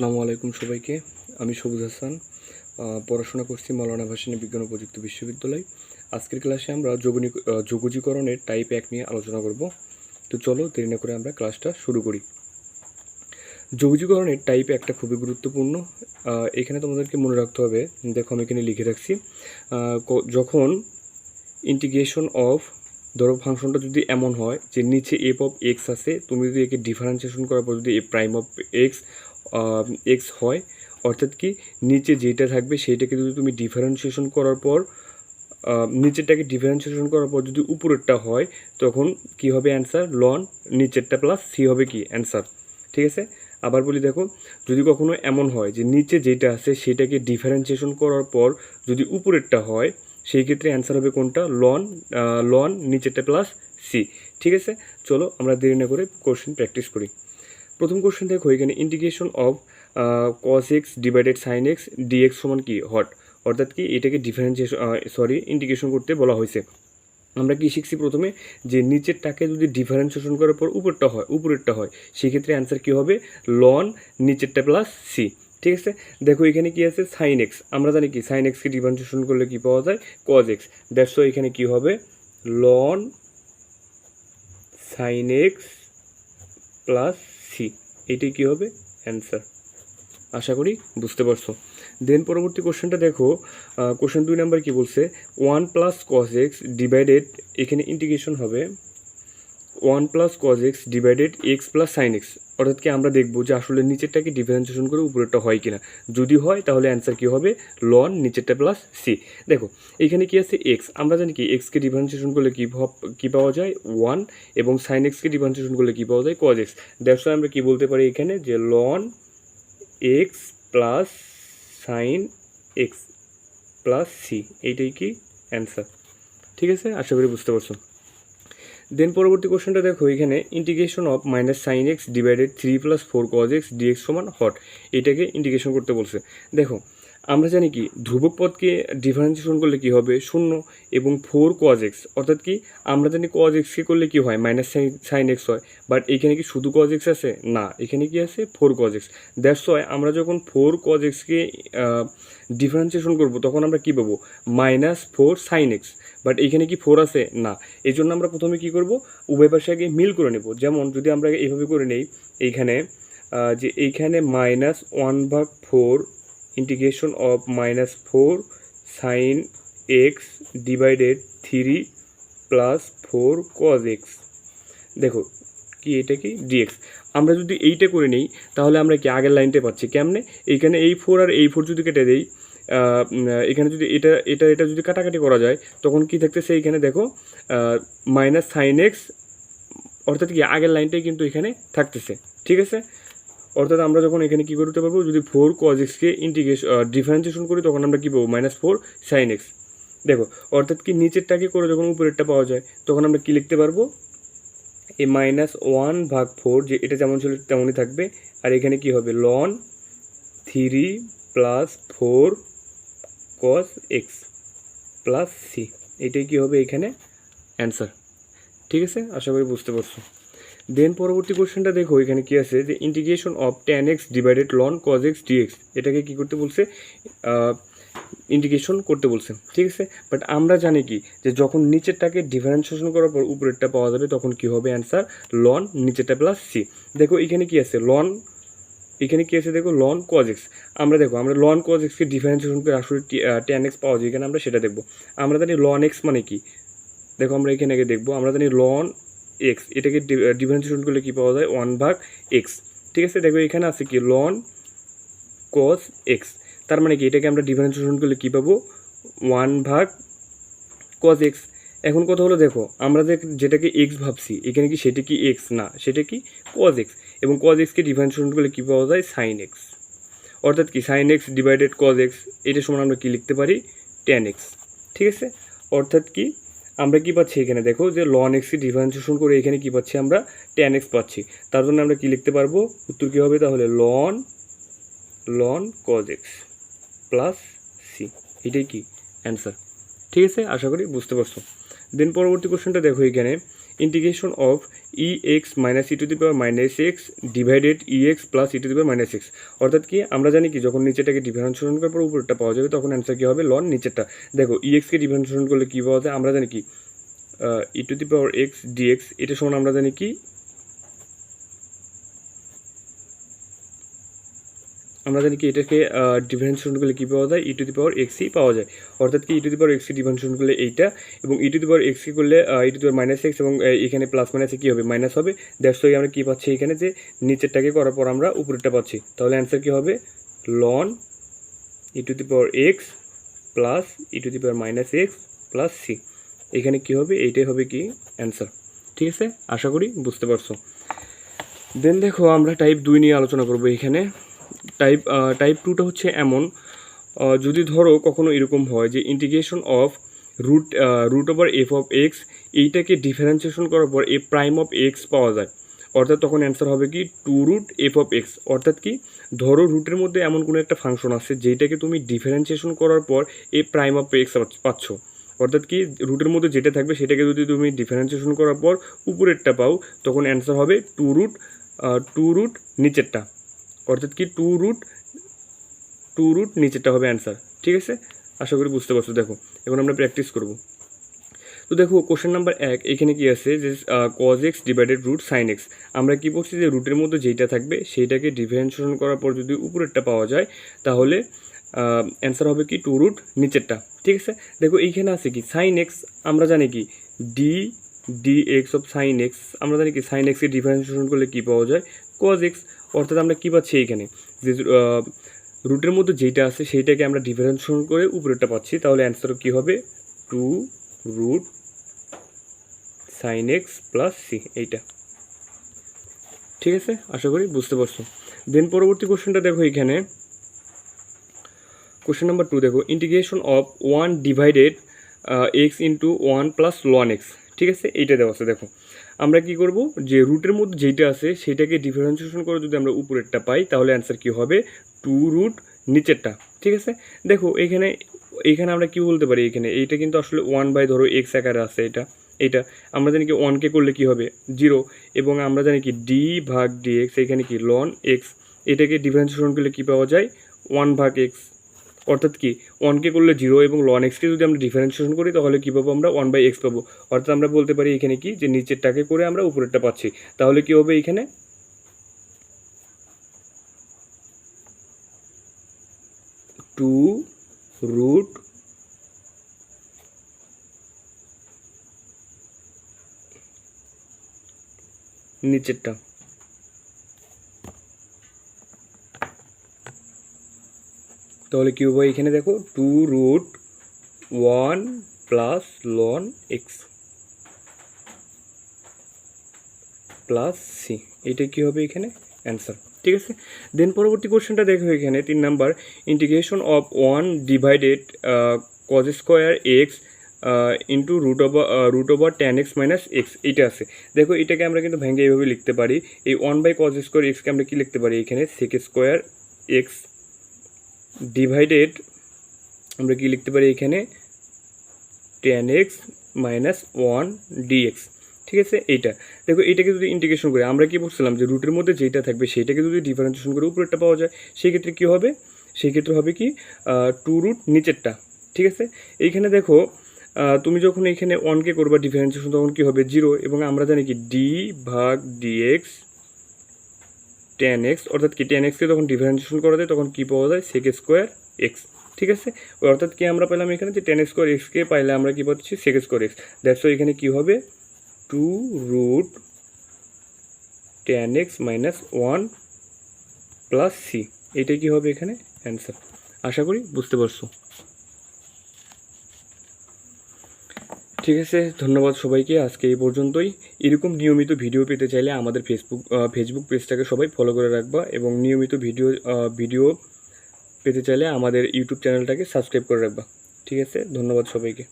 আসসালামু আলাইকুম সবাইকে। আমি সবুজ হাসান পড়াশোনা করছি মাওলানা ভাসানী বিজ্ঞান ও প্রযুক্তি বিশ্ববিদ্যালয়। আজকের ক্লাসে আমরা যোগনী যোগজীকরণের টাইপ এক নিয়ে আলোচনা করব। তো চলো দেরি না করে আমরা ক্লাসটা শুরু করি। যোগজীকরণের টাইপ একটা খুবই গুরুত্বপূর্ণ। এখানে তোমাদেরকে মনে রাখতে হবে, দেখো আমি এখানে লিখে রাখছি যখন ইন্টিগ্রেশন অফ ধরো ফাংশনটা যদি এমন হয় যে নিচে এফ অফ এক্স আছে, তুমি যদি একে ডিফারেন্সিয়েশন করার পর যদি এ প্রাইম অফ এক্স এক্স হয়, অর্থাৎ কি নিচে যেটা থাকবে সেইটাকে যদি তুমি ডিফারেন্সিয়েশন করার পর নিচেরটাকে ডিফারেন্সিয়েশন করার পর যদি উপরেরটা হয়, তখন কি হবে অ্যান্সার লন নিচেরটা প্লাস সি হবে কি? অ্যান্সার ঠিক আছে? আবার বলি দেখো, যদি কখনো এমন হয় যে নিচে যেটা আছে সেটাকে ডিফারেন্সিয়েশন করার পর যদি উপরেরটা হয় সেই ক্ষেত্রে অ্যান্সার হবে কোনটা? লন লন নিচেরটা প্লাস সি ঠিক আছে? চলো আমরা দেরি না করে কোশ্চেন প্র্যাকটিস করি। প্রথম কোশ্চেন দেখো, এখানে integration of cos x divided sine x dx সমান কি? হট। অর্থাৎ কি এটাকে ডিফারেন্সিয়েশন সরি ইন্টিগ্রেশন করতে বলা হয়েছে। আমরা কি শিখছি প্রথমে? যে নিচেরটাকে যদি ডিফারেন্সিয়েশন করার পর উপরটা হয়, উপরেরটা হয় সেক্ষেত্রে অ্যান্সার কী হবে? লন নিচেরটা প্লাস সি ঠিক আছে? দেখো, এখানে কি আছে? সাইন এক্স আমরা জানি কি? সাইন এক্সকে ডিফারেন্সিয়েশন করলে কি পাওয়া যায়? কজ এক্স দ্যাটস এখানে কি হবে? Ln sine x plus c এটাই কী হবে? অ্যান্সার আশা করি বুঝতে পারছ। দেন পরবর্তী কোশ্চেনটা দেখো কোশ্চেন দুই নাম্বার কি বলছে? One plus cos x divided এখানে ইন্টিগ্রেশন হবে। One plus cos x divided x plus sine x অর্থাৎ কি আমরা দেখব যে আসলে নিচেরটাকে ডিফারেন্সিয়েশন করে উপরেরটা হয় কিনা। যদি হয়, তাহলে অ্যান্সার কী হবে? লন নিচেরটা প্লাস সি দেখো, এখানে কি আছে? এক্স আমরা জানি কি এক্সকে ডিফারেন্সিয়েশন করলে কী কী পাওয়া যায়? ওয়ান এবং সাইন এক্সকে ডিফারেন্সিয়েশন করলে কী পাওয়া যায়? কজ এক্স দ্যাটস আমরা কী বলতে পারি এখানে যে ln x plus sine x plus c এইটাই কি অ্যান্সার ঠিক আছে? আশা করি বুঝতে পারছ। দেন পরবর্তী কোশ্চেনটা দেখো, এখানে integration of minus sine x divided three plus four cos x dx সমান হট। এটাকে ইন্টিগ্রেশন করতে বলছে। দেখো, আমরা জানি কি, ধ্রুবক পদকে ডিফারেন্সিয়েশন করলে কি হবে? শূন্য এবং ফোর কজ এক্স অর্থাৎ কি, আমরা জানি কজ এক্সকে করলে কি হয়? মাইনাস সাইন এক্স হয়। বাট এখানে কি শুধু কজ এক্স আছে? না, এখানে কি আছে? Four cos x that's why আমরা যখন ফোর কজ এক্সকে ডিফারেন্সিয়েশন করব, তখন আমরা কি পাবো? Minus four sine x but এখানে কি ফোর আছে? না। এই জন্য আমরা প্রথমে কি করব? উভয় পাশে আগে মিল করে নেব। যেমন যদি আমরা এইভাবে করে নেই, এইখানে যে এইখানে মাইনাস ওয়ান ভাগ four integration of minus four sine x divided three plus four cos x দেখো, কি এটা কি? ডিএক্স আমরা যদি এইটা করে নেই, তাহলে আমরা কি আগের লাইনটা পাচ্ছি? কেমনে? এইখানে এই ফোর আর এই ফোর যদি কেটে দেই এখানে যদি এটা এটা এটা যদি কাটাকাটি করা যায়, তখন কি থাকতেছে এইখানে দেখো মাইনাস সাইন এক্স অর্থাৎ কি আগের লাইনটাই কিন্তু এখানে থাকতেছে, ঠিক আছে? অর্থাৎ আমরা যখন এখানে কী করতে পারব, যদি ফোর কজ এক্সকে ইন্টিগ্রেশন ডিফারেন্সিয়েশন করি, তখন আমরা কী পাবো? মাইনাস ফোর সাইন এক্স দেখো, অর্থাৎ কি নিচেরটাকে করে যখন উপরেরটা পাওয়া যায়, তখন আমরা কী লিখতে পারব? এই মাইনাস ওয়ান ভাগ ফোর যে এটা যেমন ছিল তেমনই থাকবে। আর এখানে কি হবে? Ln three plus four cos x plus c এটাই কি হবে এখানে? অ্যান্সার ঠিক আছে? আশা করি বুঝতে পারছ। দেন পরবর্তী কোশ্চেনটা দেখো, এখানে কি আছে? যে integration of ten x divided ln cos x dx এটাকে কি করতে বলছে? ইন্টিগ্রেশন করতে বলছে। ঠিক আছে? বাট আমরা জানি কি? যে যখন নিচেরটাকে ডিফারেন্সিয়েশন করার পর উপরেরটা পাওয়া যাবে, তখন কি হবে? অ্যান্সার লন নিচেরটা প্লাস সি দেখো, এখানে কি আছে? লন এখানে কি আছে দেখো? লন কজ এক্স আমরা দেখো, আমরা লন কজ ডিফারেন্সিয়েশন করে আসলে টেন এক্স পাওয়া যায়। এখানে আমরা সেটা দেখব। আমরা জানি লন এক্স মানে কি? দেখো, আমরা এখানে আগে দেখব। আমরা জানি লন এক্স এটাকে ডিফারেন্সিয়েশন করলে কি পাওয়া যায়? ওয়ান ভাগ এক্স ঠিক আছে? দেখো, এখানে আছে কি? লন কস এক্স তার মানে কি? এটাকে আমরা ডিফারেন্সিয়েশন করলে কী পাবো? ওয়ান ভাগ কজ এক্স এখন কথা হলো, দেখো, আমরা যে, যেটাকে এক্স ভাবছি, এখানে কি সেটা কি এক্স না, সেটা কি কজ এক্স এবং কজ এক্সকে ডিফারেন্সিয়েশন করলে কী পাওয়া যায়? সাইন এক্স অর্থাৎ কি? Sine x divided cos x এটা সমান আমরা কী লিখতে পারি? টেন এক্স ঠিক আছে? অর্থাৎ কি? আমরা কি পাচ্ছি এখানে? দেখো যে লন এক্সকে ডিফারেন্সিয়েশন করে এখানে কি পাচ্ছি আমরা? টেন এক্স পাচ্ছি। তার জন্য আমরা কি লিখতে পারব? উত্তর কী হবে? তাহলে ln ln cos x plus c এটাই কি? অ্যান্সার ঠিক আছে? আশা করি বুঝতে পারছ। দেন পরবর্তী কোশ্চেনটা দেখো এখানে। Integration of e x minus e to the power minus x divided e x plus e to the power minus x অর্থাৎ কি, আমরা জানি কি, যখন নিচেটাকে ডিফারেন্সিয়েশন করার পর উপরটা পাওয়া যাবে, তখন অ্যান্সার কী হবে? লন নিচেরটা। দেখো ই এক্সকে ডিফারেন্সিয়েশন করলে কী পাওয়া যায়? আমরা জানি কি e to the power x dx এটা সমান আমরা জানি কি আমরা জানি কি এটাকে ডিফারেন্সিয়েশন করলে কী পাওয়া যায়? ই টু দি পাওয়ার এক্সই পাওয়া যায়। অর্থাৎ কি ই টু দি পাওয়ার এক্সকে ডিফারেন্সিয়েশন করলে এইটা? এবং ই টু দি পাওয়ার এক্সি করলে e to the power minus x এবং এখানে প্লাস মাইনাসে কী হবে? মাইনাস হবে। দ্যাটস ওই আমরা কী পাচ্ছি এখানে যে, নিচেরটাকে করার পর আমরা উপরেরটা পাচ্ছি। তাহলে অ্যান্সার কী হবে? Ln e to the power x plus e to the power minus x plus c এখানে কী হবে? এইটাই হবে কি? অ্যান্সার ঠিক আছে? আশা করি বুঝতে পারছ। দেন দেখো, আমরা টাইপ দুই নিয়ে আলোচনা করব এখানে। টাইপ টাইপ টুটা হচ্ছে এমন যদি ধরো কখনো এরকম হয় যে integration of root root over f of x এইটাকে ডিফারেন্সিয়েশন করার পর এ প্রাইম অফ এক্স পাওয়া যায়। অর্থাৎ তখন অ্যান্সার হবে কি? Two root f of x অর্থাৎ কি? ধরো রুটের মধ্যে এমন কোনো একটা ফাংশন আছে যেটাকে তুমি ডিফারেন্সিয়েশন করার পর এ প্রাইম অফ এক্স পাচ্ছ। অর্থাৎ কি? রুটের মধ্যে যেটা থাকবে সেটাকে যদি তুমি ডিফারেন্সিয়েশন করার পর উপরেরটা পাও, তখন অ্যান্সার হবে টু রুট টু রুট নিচেরটা। অর্থাৎ কি টু রুট টু রুট নিচেরটা হবে অ্যান্সার ঠিক আছে? আশা করি বুঝতে পারছ, দেখো, এখন আমরা প্র্যাকটিস করব। তো দেখো কোশ্চেন নাম্বার এক, এখানে কি আছে যে cos x divided root sine x আমরা কি বলছি যে রুটের মধ্যে যেইটা থাকবে, সেইটাকে ডিফারেন্সিয়েশন করার পর যদি উপরেরটা পাওয়া যায়, তাহলে অ্যান্সার হবে কি টু রুট নিচেরটা, ঠিক আছে? দেখো, এইখানে আছে কি সাইন এক্স আমরা জানি কি d d x of sine x আমরা জানি কি সাইন এক্সকে ডিফারেন্সিয়েশন করলে কী পাওয়া যায়? কজ এক্স অর্থাৎ আমরা কী পাচ্ছি এইখানে? যে রুটের মধ্যে যেইটা আছে সেইটাকে আমরা ডিফারেন্সিয়েশন করে উপরেরটা পাচ্ছি। তাহলে অ্যান্সার কী হবে? Two root sine x plus c, এইটা। ঠিক আছে? আশা করি বুঝতে পারছ। দেন পরবর্তী কোশ্চেনটা দেখো এখানে কোশ্চেন নাম্বার টু দেখো। Integration of one divided x into one plus ln x. ঠিক আছে? এইটা দেওয়া আছে, দেখো। আমরা কি করব? যে রুটের মধ্যে যেইটা আছে সেটাকে ডিফারেন্সিয়েশন করে যদি আমরা উপরেরটা পাই, তাহলে অ্যান্সার কি হবে? টু রুট নিচেরটা। ঠিক আছে? দেখো, এখানে এইখানে আমরা কি বলতে পারি এখানে? এইটা কিন্তু আসলে ওয়ান বাই ধরো এক্স আকারে আছে এটা। এটা আমরা জানি কি ওয়ানকে করলে কি হবে? জিরো এবং আমরা জানি কি ডি ভাগ ডি এক্স এখানে কি লন এক্স এটাকে ডিফারেন্সিয়েশন করলে কি পাওয়া যায়? ওয়ান ভাগ এক্স অর্থাৎ কি ওয়ানকে করলে জিরো এবং লন এক্সকে যদি আমরা ডিফারেন্সিয়েশন করি, তাহলে কী পাবো আমরা ওয়ান বাই এক্স পাবো। অর্থাৎ আমরা বলতে পারি এখানে কি? যে নিচেরটাকে করে আমরা উপরেরটা পাচ্ছি। তাহলে কী হবে এখানে? টু রুট নিচেরটা। তাহলে কি হবে এখানে দেখো, two root one plus ln x plus c. এটা কি হবে এখানে? অ্যান্সার। ঠিক আছে? দেন পরবর্তী কোশ্চেনটা দেখো এখানে, তিন number integration of one divided cos square x into root over root over ten x minus x এইটা আছে। দেখো, এটাকে আমরা কিন্তু ভেঙে এইভাবে লিখতে পারি। এই ওয়ান বাই কজ স্কোয়ার এক্সকে আমরা কি লিখতে পারি এখানে? সেক স্কোয়ার এক্স ডিভাইডেড আমরা কি লিখতে পারি এখানে? Ten x minus one dx ঠিক আছে? এইটা। দেখো, এইটাকে যদি ইন্টিগ্রেশন করি, আমরা কি বলছিলাম যে রুটের মধ্যে যেটা থাকবে সেইটাকে যদি ডিফারেন্সিয়েশন করে উপরেরটা পাওয়া যায়, সেই ক্ষেত্রে কী হবে? সেই ক্ষেত্রে হবে কি? টু রুট নিচেরটা। ঠিক আছে? এইখানে দেখো তুমি যখন এখানে ওয়ানকে করবা ডিফারেন্সিয়েশন তখন কী হবে? জিরো এবং আমরা জানি কি? ডি ভাগ ডিএক্স টেন এক্স অর্থাৎ কি টেন এক্সকে যখন ডিফারেন্সিয়েশন করা যায়, তখন কী পাওয়া যায়? সেক স্কোয়ার এক্স ঠিক আছে? অর্থাৎ কি আমরা পেলাম এখানে যে টেন স্কোয়ার এক্সকে পাইলে আমরা কী পাচ্ছি? সেক স্কোয়ার এক্স দ্যাটস এখানে কী হবে? Two root ten x minus one plus c এটাই কী হবে এখানে? অ্যান্সার আশা করি বুঝতে পারছ। ঠিক আছে, ধন্যবাদ সবাইকে। আজকে এই পর্যন্তই। এরকম নিয়মিত ভিডিও পেতে চাইলে আমাদের ফেসবুক ফেসবুক পেজটাকে সবাই ফলো করে রাখবা এবং নিয়মিত ভিডিও ভিডিও পেতে চাইলে আমাদের ইউটিউব চ্যানেলটাকে সাবস্ক্রাইব করে রাখবা। ঠিক আছে? ধন্যবাদ সবাইকে।